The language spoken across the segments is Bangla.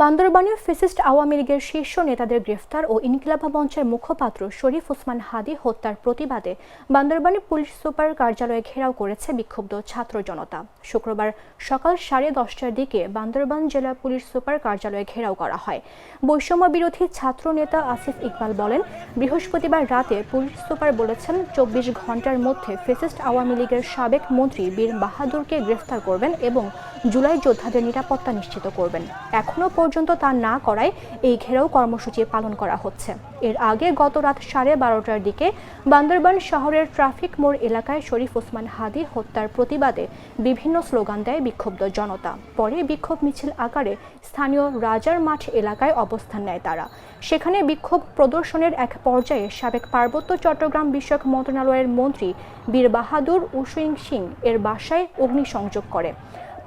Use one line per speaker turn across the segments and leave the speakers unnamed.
বান্দরবানের ফেসিস্ট আওয়ামী লীগের শীর্ষ নেতাদের গ্রেফতার ও ইনকিলাবা মঞ্চের মুখপাত্র শরীফ ওসমান হাদি হত্যার প্রতিবাদে বান্দরবানে পুলিশ সুপার কার্যালয়ে ঘেরাও করেছে বিক্ষুব্ধ ছাত্র জনতা। শুক্রবার সকাল সাড়ে দশটার দিকে বান্দরবান জেলা পুলিশ সুপার কার্যালয়ে ঘেরাও করা হয়। বৈষম্য বিরোধী ছাত্র নেতা আসিফ ইকবাল বলেন, বৃহস্পতিবার রাতে পুলিশ সুপার বলেছেন, চব্বিশ ঘণ্টার মধ্যে ফেসিস্ট আওয়ামী লীগের সাবেক মন্ত্রী বীর বাহাদুরকে গ্রেফতার করবেন এবং জুলাই যোদ্ধাদের নিরাপত্তা নিশ্চিত করবেন। এখনও পর্যন্ত তা না করায় এই ঘেরাও কর্মসূচি পালন করা হচ্ছে। এর আগে গত রাত সাড়ে বারোটার দিকে বান্দরবান শহরের ট্রাফিক মোড় এলাকায় শরীফ ওসমান হাদি হত্যার প্রতিবাদে বিভিন্ন স্লোগান দেয় বিক্ষুব্ধ জনতা। পরে বিক্ষোভ মিছিল আকারে স্থানীয় রাজার মাঠ এলাকায় অবস্থান নেয় তারা। সেখানে বিক্ষোভ প্রদর্শনের এক পর্যায়ে সাবেক পার্বত্য চট্টগ্রাম বিষয়ক মন্ত্রণালয়ের মন্ত্রী বীর বাহাদুর উসিং সিং এর বাসায় অগ্নিসংযোগ করে।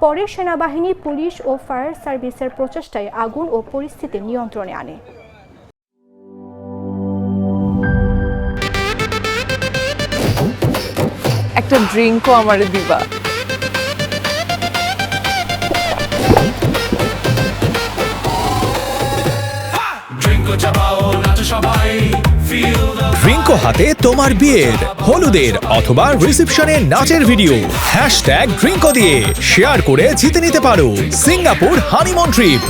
পরে সেনাবাহিনী পুলিশ ও ফায়ার সার্ভিসের প্রচেষ্টায় আগুন ও পরিস্থিতি নিয়ন্ত্রণে আনে।
একটা ড্রিঙ্কও আমার দিবা।
রিঙ্কো হাতে তোমার বিয়ের, হলুদের অথবা রিসেপশনের নাচের ভিডিও হ্যাশট্যাগ ড্রিঙ্কো দিয়ে শেয়ার করে জিতে নিতে পারো। Singapore honeymoon trip